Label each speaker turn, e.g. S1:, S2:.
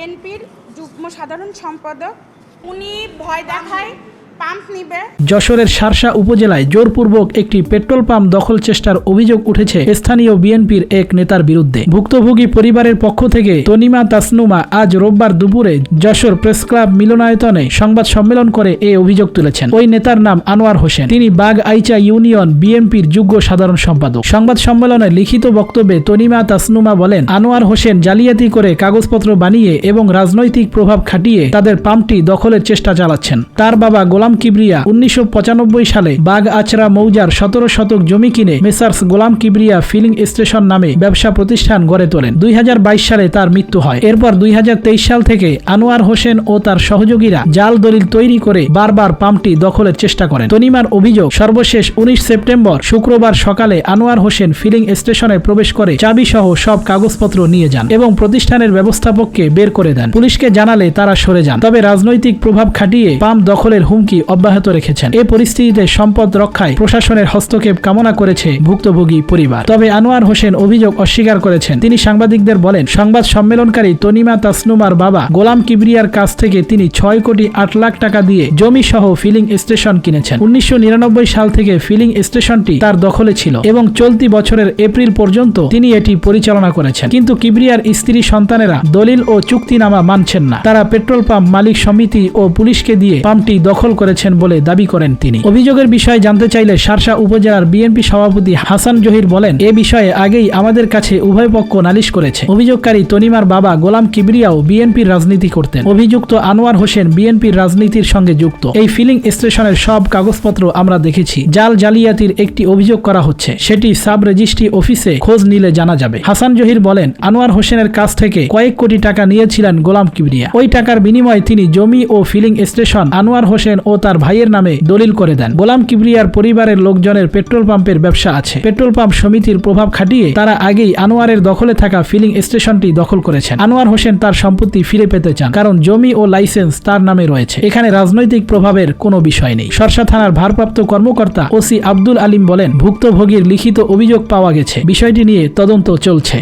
S1: বিএনপির যুগ্ম সাধারণ সম্পাদক উনি ভয় দেখায়।
S2: যশোরের শার্শা উপজেলায় জোরপূর্বক একটি পেট্রোল পাম্প দখল চেষ্টার অভিযোগ উঠেছে স্থানীয় বিএনপির এক নেতার বিরুদ্ধে। ভুক্তভোগী পরিবারের পক্ষ থেকে তনিমা তাসনুমা আজ রোববার দুপুরে যশোর প্রেস ক্লাব মিলনায়তনে সংবাদ সম্মেলন করে এই অভিযোগ তুলেছেন। ওই নেতার নাম আনোয়ার হোসেন। তিনি বাগ আইচা ইউনিয়ন বিএনপির যুগ্ম সাধারণ সম্পাদক। সংবাদ সম্মেলনে লিখিত বক্তব্যে তনিমা তাসনুমা বলেন, আনোয়ার হোসেন জালিয়াতি করে কাগজপত্র বানিয়ে এবং রাজনৈতিক প্রভাব খাটিয়ে তাদের পাম্পটি দখলের চেষ্টা চালাচ্ছেন। তার বাবা গোলাম কিবরিয়া উনিশশো পঁচানব্বই সালে বাগ আচরা মৌজার সতেরো শতক জমি কিনে messrs Golam Kibria filling station নামে ব্যবসা প্রতিষ্ঠান গড়ে তোলেন। দুই সালে তার মৃত্যু হয়। এরপর দুই সাল থেকে আনোয়ার হোসেন ও তার সহযোগীরা জাল দলিল তৈরি করে বারবার পাম্পটি দখলের চেষ্টা করেন। তনিমার অভিযোগ, সর্বশেষ উনিশ সেপ্টেম্বর শুক্রবার সকালে আনোয়ার হোসেন ফিলিং স্টেশনে প্রবেশ করে চাবি সহ সব কাগজপত্র নিয়ে যান এবং প্রতিষ্ঠানের ব্যবস্থাপককে বের করে দেন। পুলিশকে জানালে তারা সরে যান। তবে রাজনৈতিক প্রভাব খাটিয়ে পাম্প দখলের হুমকি অব্যাহত রেখেছেন। এ পরিস্থিতিতে সম্পদ রক্ষায় প্রশাসনের হস্তক্ষেপ কামনা করেছে ভুক্তভোগী পরিবার। তবে আনোয়ার হোসেন অভিযোগ অস্বীকার করেছেন। তিনি সাংবাদিকদের বলেন, সংবাদ সম্মেলনকারী তনিমা তাসনুমার বাবা গোলাম কিবরিয়ার কাছ থেকে তিনি ছয় কোটি আট লাখ টাকা দিয়ে জমি সহ ফিলিং স্টেশন কিনেছেন। উনিশশো নিরানব্বই সাল থেকে ফিলিং স্টেশনটি তার দখলে ছিল এবং চলতি বছরের এপ্রিল পর্যন্ত তিনি এটি পরিচালনা করেছেন। কিন্তু কিবরিয়ার স্ত্রী সন্তানেরা দলিল ও চুক্তিনামা মানছেন না। তারা পেট্রোল পাম্প মালিক সমিতি ও পুলিশকে দিয়ে পাম্পটি দখল করেছেন বলে দাবি করেন তিনি। অভিযোগের বিষয়ে জানতে চাইলে শার্শা উপজেলার বিএনপি সভাপতি হাসান জহির বলেন, এ বিষয়ে আগেই আমাদের কাছে উভয় পক্ষ নালিশ করেছে। অভিযোগকারী তনিমার বাবা গোলাম কিবরিয়াও বিএনপির রাজনীতি করতেন। অভিযুক্ত আনোয়ার হোসেন বিএনপির রাজনীতির সঙ্গে যুক্ত। এই ফিলিং স্টেশনের সব কাগজপত্র আমরা দেখেছি। জাল জালিয়াতির একটি অভিযোগ করা হচ্ছে। সেটি সাব রেজিস্ট্রি অফিসে খোঁজ নিলে জানা যাবে। হাসান জহির বলেন, আনোয়ার হোসেনের কাছ থেকে কয়েক কোটি টাকা নিয়েছিলেন গোলাম কিবরিয়া। ওই টাকার বিনিময়ে তিনি জমি ও ফিলিং স্টেশন, আনোয়ার হোসেন ও তার ভাইয়ের নামে দলিল করে দেন। গোলাম কিবরিয়ার পরিবারের লোকজনের পেট্রোল পাম্পের ব্যবসা আছে। পেট্রোল পাম্প সমিতির প্রভাব খাটিয়ে তারা আগেই আনোয়ারের দখলে থাকা ফিলিং স্টেশনটি দখল করেছেন। আনোয়ার হোসেন তার সম্পত্তি ফিরে পেতে চান, কারণ জমি ও লাইসেন্স তার নামে রয়েছে। এখানে রাজনৈতিক প্রভাবের কোনো বিষয় নেই। সরসা থানার ভারপ্রাপ্ত কর্মকর্তা ওসি আব্দুল আলিম বলেন, ভুক্তভোগীর লিখিত অভিযোগ পাওয়া গেছে। বিষয়টি নিয়ে তদন্ত চলছে।